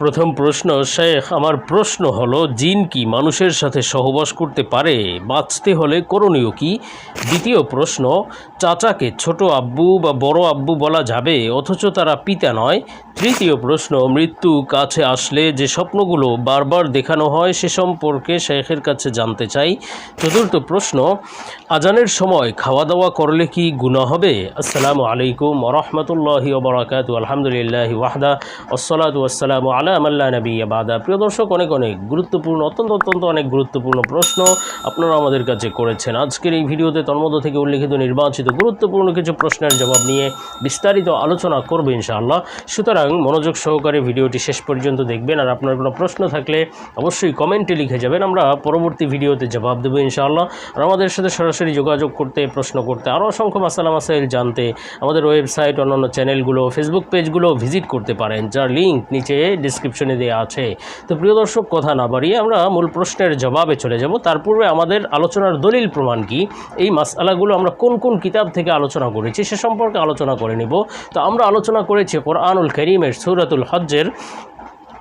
প্রথম প্রশ্ন, শেখ, আমার প্রশ্ন হলো, জিন কি মানুষের সাথে সহবাস করতে পারে? বাঁচতে হলে করণীয় কি? দ্বিতীয় প্রশ্ন, চাচাকে ছোট আব্বু বা বড় আব্বু বলা যাবে, অথচ তারা পিতা নয়? তৃতীয় প্রশ্ন, মৃত্যু কাছে আসলে যে স্বপ্নগুলো বারবার দেখানো হয়, সে সম্পর্কে শেখের কাছে জানতে চাই। চতুর্থ প্রশ্ন, আজানের সময় খাওয়া দাওয়া করলে কি গুণা হবে? আসসালামু আলাইকুম রহমতুল্লাহি ওবরাকাত আলহামদুলিল্লাহ ওয়াহদা। আসসালাতু আসসালামু আলা আমাল্লা নবী বাদা। প্রিয় দর্শক, অনেক অনেক গুরুত্বপূর্ণ, অত্যন্ত অত্যন্ত অনেক গুরুত্বপূর্ণ প্রশ্ন আপনারা আমাদের কাছে করেছেন। আজকের এই ভিডিওতে তন্মধ্য থেকে উল্লেখিত নির্বাচিত গুরুত্বপূর্ণ কিছু প্রশ্নের জবাব নিয়ে বিস্তারিত আলোচনা করবে ইনশাআল্লাহ। সুতরাং মনোযোগ সহকারে ভিডিওটি শেষ পর্যন্ত দেখবেন। আর আপনার কোনো প্রশ্ন থাকলে অবশ্যই কমেন্টে লিখে যাবেন। আমরা পরবর্তী ভিডিওতে জবাব দেবো ইনশাআল্লাহ। আর আমাদের সাথে সরাসরি যোগাযোগ করতে, প্রশ্ন করতে আরও অসংখ্য মাসালা মাসাইল জানতে আমাদের ওয়েবসাইট, অন্যান্য চ্যানেলগুলো, ফেসবুক পেজগুলো ভিজিট করতে পারেন। যার লিঙ্ক নিচে ডিসক্রিপশনে দেওয়া আছে। তো প্রিয় দর্শক, কথা না বাড়িয়ে আমরা মূল প্রশ্নের জবাবে চলে যাব। তার পূর্বে আমাদের আলোচনার দলিল প্রমাণ কি? এই মাসালাগুলো আমরা কোন কোন কিতাব থেকে আলোচনা করেছি সে সম্পর্কে আলোচনা করে নিব। তো আমরা আলোচনা করেছি কোরআনুল করিমের সৌরাতুল হজ্জের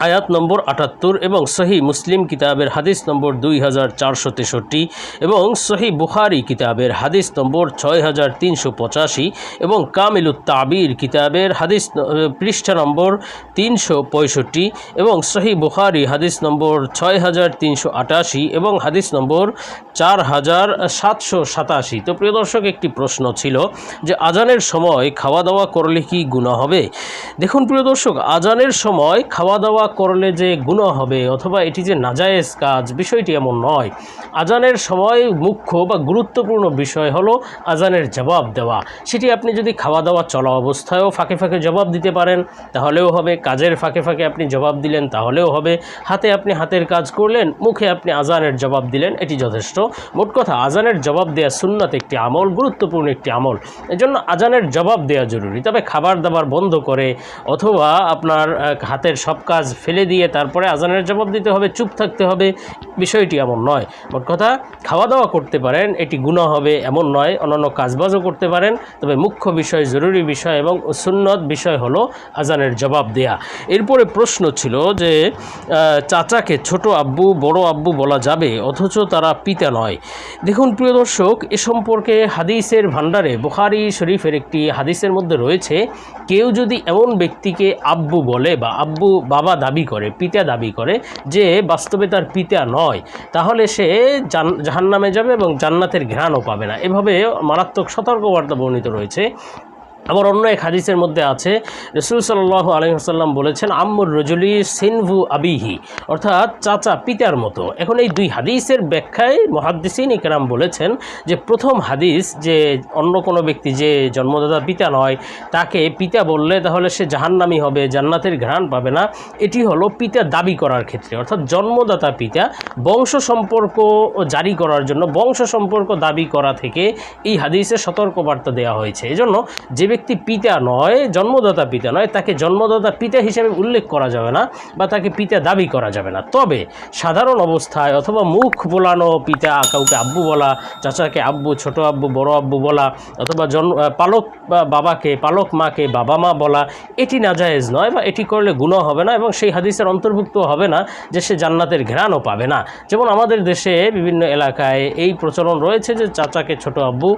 আয়াত নম্বর আটাত্তর এবং সহি মুসলিম কিতাবের হাদিস নম্বর দুই হাজার চারশো তেষট্টি এবং সহি বুখারি কিতাবের হাদিস নম্বর ছয় হাজার তিনশো পঁচাশি এবং কামিলুত তাবির কিতাবের হাদিস পৃষ্ঠা নম্বর তিনশো পঁয়ষট্টি এবং সহি বুখারি হাদিস নম্বর ছয় হাজার তিনশো আটাশি এবং হাদিস নম্বর চার হাজার সাতশো সাতাশি। তো প্রিয় দর্শক, একটি প্রশ্ন ছিল যে আজানের সময় খাওয়া দাওয়া করলে কি গুণা হবে? দেখুন প্রিয় দর্শক, আজানের সময় খাওয়া দাওয়া করলে যে গুণা হবে অথবা এটি যে নাজায়েজ কাজ, বিষয়টি এমন নয়। আজানের সময় মুখ্য বা গুরুত্বপূর্ণ বিষয় হলো আজানের জবাব দেওয়া। সেটি আপনি যদি খাওয়া দাওয়া চলা অবস্থায়ও ফাঁকে ফাঁকে জবাব দিতে পারেন, তাহলেও হবে। কাজের ফাঁকে ফাঁকে আপনি জবাব দিলেন, তাহলেও হবে। হাতে আপনি হাতের কাজ করলেন, মুখে আপনি আজানের জবাব দিলেন, এটি যথেষ্ট। মোট কথা, আজানের জবাব দেওয়া সুন্নাত একটি আমল, গুরুত্বপূর্ণ একটি আমল। এজন্য আজানের জবাব দেওয়া জরুরি। তবে খাবার দাবার বন্ধ করে অথবা আপনার হাতের সব কাজ ফেলে দিয়ে তারপরে আজানের জবাব দিতে হবে, চুপ থাকতে হবে। বিষয়টি এমন নয়। মোট কথা খাওয়া দাওয়া করতে পারেন, এটি গুণা হবে এমন নয়, অন্যান্য কাজবাজও করতে পারেন। তবে মুখ্য বিষয়, জরুরি বিষয় এবং সুন্নত বিষয় হলো আজানের জবাব দেয়া। এরপরে প্রশ্ন ছিল যে চাচাকে ছোট আব্বু, বড় আব্বু বলা যাবে, অথচ তারা পিতা নয়। দেখুন প্রিয় দর্শক, এ সম্পর্কে হাদিসের ভাণ্ডারে বুখারি শরীফের একটি হাদিসের মধ্যে রয়েছে, কেউ যদি এমন ব্যক্তিকে আব্বু বলে বা আব্বু বাবা দাবি করে, পিতা দাবি করে যে বাস্তবে তার পিতা নয়। তাহলে সে জাহান্নামে যাবে এবং জান্নাতের ঘ্রাণও পাবে না। এভাবে মারাত্মক সতর্কবার্তা বর্ণিত রয়েছে। আবার অন্য এক হাদিসের মধ্যে আছে, রসুল সাল্লাহ আলহিহাসাল্লাম বলেছেন, আম্মুর রজুলি সিনভু আবিহি অর্থাৎ চাচা পিতার মতো। এখন এই দুই হাদিসের ব্যাখ্যায় মহাদ্দিসিন ইকরাম বলেছেন যে, প্রথম হাদিস যে অন্য কোনো ব্যক্তি যে জন্মদাতা পিতা নয়, তাকে পিতা বললে তাহলে সে জাহান্নামি হবে, জান্নাতের ঘ্রাণ পাবে না। এটি হলো পিতা দাবি করার ক্ষেত্রে। অর্থাৎ জন্মদাতা পিতা বংশ সম্পর্ক জারি করার জন্য, বংশ সম্পর্ক দাবি করা থেকে এই হাদিসে সতর্কবার্তা দেওয়া হয়েছে। এজন্য যে ব্যক্তি পিতা নয়, জন্মদাতা পিতা নয়, তাকে জন্মদাতা পিতা হিসেবে উল্লেখ করা যাবে না বা তাকে পিতা দাবি করা যাবে না। তবে সাধারণ অবস্থায় অথবা মুখ বোলানো পিতা কাউকে আব্বু বলা, চাচাকে আব্বু, ছোট আব্বু, বড় আব্বু বলা, অথবা জন্ম পালক বাবাকে, পালক মাকে, বাবা মা বলা, এটি নাজায়েজ নয় বা এটি করলে গুণা হবে না এবং সেই হাদিসের অন্তর্ভুক্ত হবে না যে সে জান্নাতের ঘ্রাণও পাবে না। যেমন আমাদের দেশে বিভিন্ন এলাকায় এই প্রচলন রয়েছে যে চাচাকে ছোট আব্বু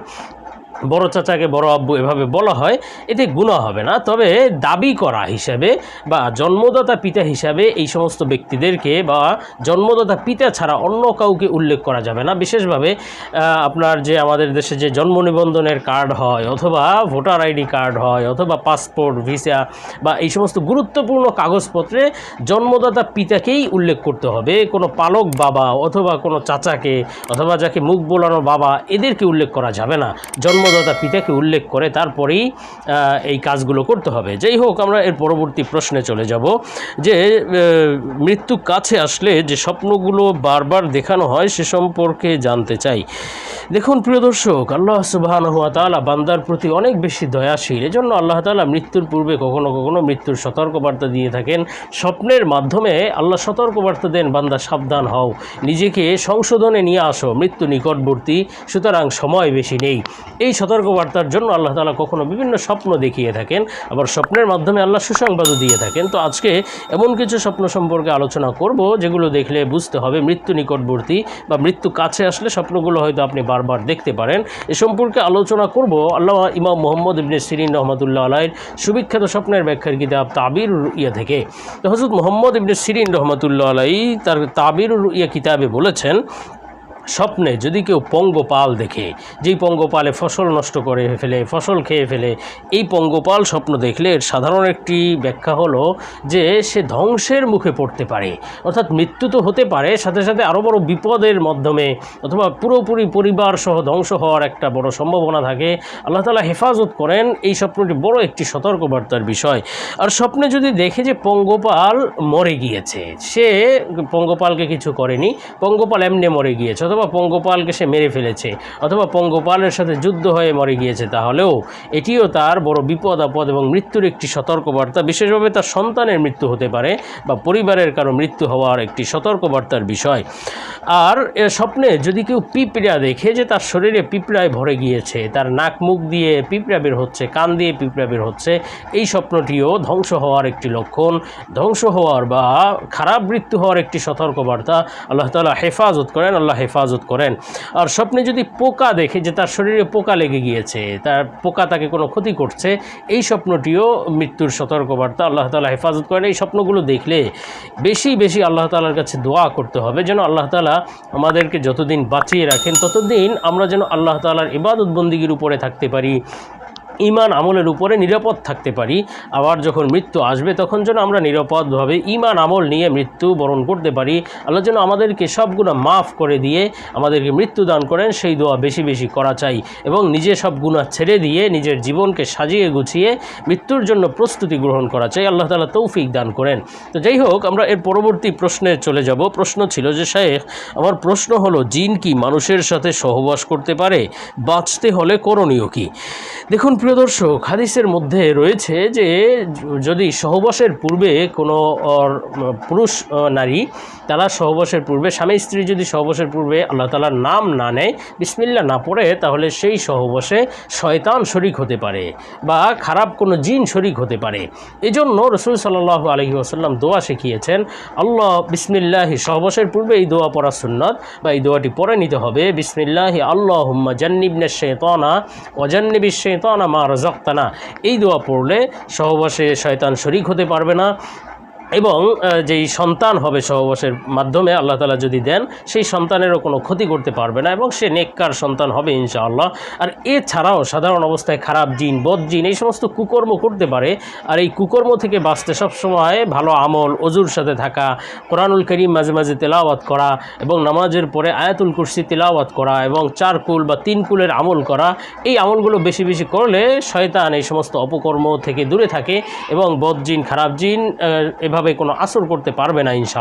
বড় চাচাকে বড় আব্বু এভাবে বলা হয়, এতে গুণা হবে না। তবে দাবি করা হিসাবে বা জন্মদাতা পিতা হিসাবে এই সমস্ত ব্যক্তিদেরকে বা জন্মদাতা পিতা ছাড়া অন্য কাউকে উল্লেখ করা যাবে না। বিশেষভাবে আপনার যে আমাদের দেশে যে জন্ম নিবন্ধনের কার্ড হয়, অথবা ভোটার আইডি কার্ড হয়, অথবা পাসপোর্ট, ভিসা বা এই সমস্ত গুরুত্বপূর্ণ কাগজপত্রে জন্মদাতা পিতাকেই উল্লেখ করতে হবে। কোনো পালক বাবা অথবা কোনো চাচাকে অথবা যাকে মুখ বোলানো বাবা এদেরকে উল্লেখ করা যাবে না। জন্মদাতা পিতাকে উল্লেখ করে তারপরেই এই কাজগুলো করতে হবে। যাই হোক, আমরা এর পরবর্তী প্রশ্নে চলে যাব যে মৃত্যু কাছে আসলে যে স্বপ্নগুলো বারবার দেখানো হয় সে সম্পর্কে জানতে চাই। দেখুন, প্রিয় দর্শক, আল্লাহ সুবাহান হুয়া তালা বান্দার প্রতি অনেক বেশি দয়াশীল। এজন্য আল্লাহ তালা মৃত্যুর পূর্বে কখনো কখনো মৃত্যুর সতর্কবার্তা দিয়ে থাকেন। স্বপ্নের মাধ্যমে আল্লাহ সতর্কবার্তা দেন, বান্দা সাবধান হও। নিজেকে সংশোধনে নিয়ে আসো, মৃত্যু নিকটবর্তী, সুতরাং সময় বেশি নেই। এই এই সতর্কবার্তার জন্য আল্লাহ তালা কখনো বিভিন্ন স্বপ্ন দেখিয়ে থাকেন, আবার স্বপ্নের মাধ্যমে আল্লাহ সুসংবাদও দিয়ে থাকেন। তো আজকে এমন কিছু স্বপ্ন সম্পর্কে আলোচনা করব, যেগুলো দেখলে বুঝতে হবে মৃত্যু নিকটবর্তী বা মৃত্যু কাছে আসলে স্বপ্নগুলো হয়তো আপনি বারবার দেখতে পারেন। এ সম্পর্কে আলোচনা করব আল্লাহ ইমাম মোহাম্মদ ইবনে সিরিন রহমতুল্লাহ আলাইয়ের সুবিখ্যাত স্বপ্নের ব্যাখ্যার কিতাব তাবির ইয়া থেকে। তো হজরত মোহাম্মদ ইবনে সিরিন রহমতুল্লাহ আলাই তার তাবির ইয়া কিতাবে বলেছেন স্বপ্নে যদি কেউ পঙ্গপাল দেখে, যেই পঙ্গপালে ফসল নষ্ট করে ফেলে, ফসল খেয়ে ফেলে, এই পঙ্গপাল স্বপ্ন দেখলে এর সাধারণ একটি ব্যাখ্যা হলো যে সে ধ্বংসের মুখে পড়তে পারে। অর্থাৎ মৃত্যু তো হতে পারে, সাথে সাথে আরও বড় বিপদের মাধ্যমে অথবা পুরোপুরি পরিবার সহ ধ্বংস হওয়ার একটা বড় সম্ভাবনা থাকে। আল্লাহ তালা হেফাজত করেন এই স্বপ্নটি বড় একটি সতর্কবার্তার বিষয়। আর স্বপ্নে যদি দেখে যে পঙ্গপাল মরে গিয়েছে, সে পঙ্গপালকে কিছু করেনি, পঙ্গপাল এমনি মরে গিয়েছে। অথবা পঙ্গপালকে সে মেরে ফেলেছে, অথবা পঙ্গপালের সাথে যুদ্ধ হয়ে মরে গিয়েছে, তাহলেও এটিও তার বড় বিপদ, আপদ এবং মৃত্যুর একটি সতর্কবার্তা। বিশেষভাবে তার সন্তানের মৃত্যু হতে পারে বা পরিবারের কারও মৃত্যু হওয়ার একটি সতর্কবার্তার বিষয়। আর স্বপ্নে যদি কেউ পিঁপড়া দেখে যে তার শরীরে পিঁপড়ায় ভরে গিয়েছে, তার নাক মুখ দিয়ে পিঁপড়া বের হচ্ছে, কান দিয়ে পিঁপড়া বের হচ্ছে, এই স্বপ্নটিও ধ্বংস হওয়ার একটি লক্ষণ, ধ্বংস হওয়ার বা খারাপ মৃত্যু হওয়ার একটি সতর্কবার্তা। আল্লাহ তালা হেফাজত করেন, আল্লাহ হেফাজত করেন। আর স্বপ্নে যদি পোকা দেখে যে তার শরীরে পোকা লেগে গিয়েছে, তার পোকা তাকে কোনো ক্ষতি করছে, এই স্বপ্নটিও মৃত্যুর সতর্কবার্তা আল্লাহ তালা হেফাজত করেন। এই স্বপ্নগুলো দেখলে বেশি বেশি আল্লাহ তালার কাছে দোয়া করতে হবে, যেন আল্লাহ তালা আমাদেরকে যতদিন বাঁচিয়ে রাখেন, ততদিন আমরা যেন আল্লাহ তালার ইবাদত বন্দিগির উপরে থাকতে পারি। ইমান আমলের উপরে নিরাপদ থাকতে পারি। আবার যখন মৃত্যু আসবে, তখন যেন আমরা নিরাপদভাবে ইমান আমল নিয়ে মৃত্যু বরণ করতে পারি। আল্লাহ যেন আমাদেরকে সবগুলো মাফ করে দিয়ে আমাদেরকে মৃত্যু দান করেন, সেই দোয়া বেশি বেশি করা চাই এবং নিজে সব গুণা ছেড়ে দিয়ে নিজের জীবনকে সাজিয়ে গুছিয়ে মৃত্যুর জন্য প্রস্তুতি গ্রহণ করা চাই। আল্লাহ তালা তৌফিক দান করেন। তো যাই হোক, আমরা এর পরবর্তী প্রশ্নে চলে যাব। প্রশ্ন ছিল যে শেখ আমার প্রশ্ন হলো, জিন কি মানুষের সাথে সহবাস করতে পারে? বাঁচতে হলে করণীয় কি? দেখুন, প্রিয় দর্শক হাদিসের মধ্যে রয়েছে যে, যদি সহবাসের পূর্বে কোনো পুরুষ নারী, তারা সহবাসের পূর্বে, স্বামী, স্ত্রী যদি সহবাসের পূর্বে আল্লাহ তালার নাম না নেয় বিসমিল্লা না পড়ে, তাহলে সেই সহবাসে শয়তান শরিক হতে পারে বা খারাপ কোনো জিন শরিক হতে পারে। এজন্য রসুল সাল্লাহ আলহি আসাল্লাম দোয়া শিখিয়েছেন, আল্লাহ বিসমিল্লাহি, সহবাসের পূর্বে এই দোয়া পড়া সুন্নত বা এই দোয়াটি পড়ে নিতে হবে। বিসমিল্লাহি আল্লাহ হুম্মা জান্নিবনে শেতনা অজান্নিবি শেতনা মা রজক্তানা এই দোয়া পড়লে সহবাসে শয়তান শরিক হতে পারবে না। এবং যেই সন্তান হবে সহবাসের মাধ্যমে আল্লাহ তালা যদি দেন সেই সন্তানেরও কোনো ক্ষতি করতে পারবে না এবং সে নেককার সন্তান হবে ইনশাআল্লাহ। আর এছাড়াও সাধারণ অবস্থায় খারাপ জিন বদ জিন এই সমস্ত কুকর্ম করতে পারে। আর এই কুকর্ম থেকে বাঁচতে সবসময় ভালো আমল অজুর সাথে থাকা কোরআনুল করিম মাঝে মাঝে তেলাওয়াত করা এবং নামাজের পরে আয়াতুল কুরসি তেলাওয়াত করা এবং চার কুল বা তিন কুলের আমল করা এই আমলগুলো বেশি বেশি করলে শয়তান এই সমস্ত অপকর্ম থেকে দূরে থাকে এবং বদ জিন খারাপ জিন আহ, এভাবে কোনো আসর করতে পারবে না ইনশাআল্লাহ।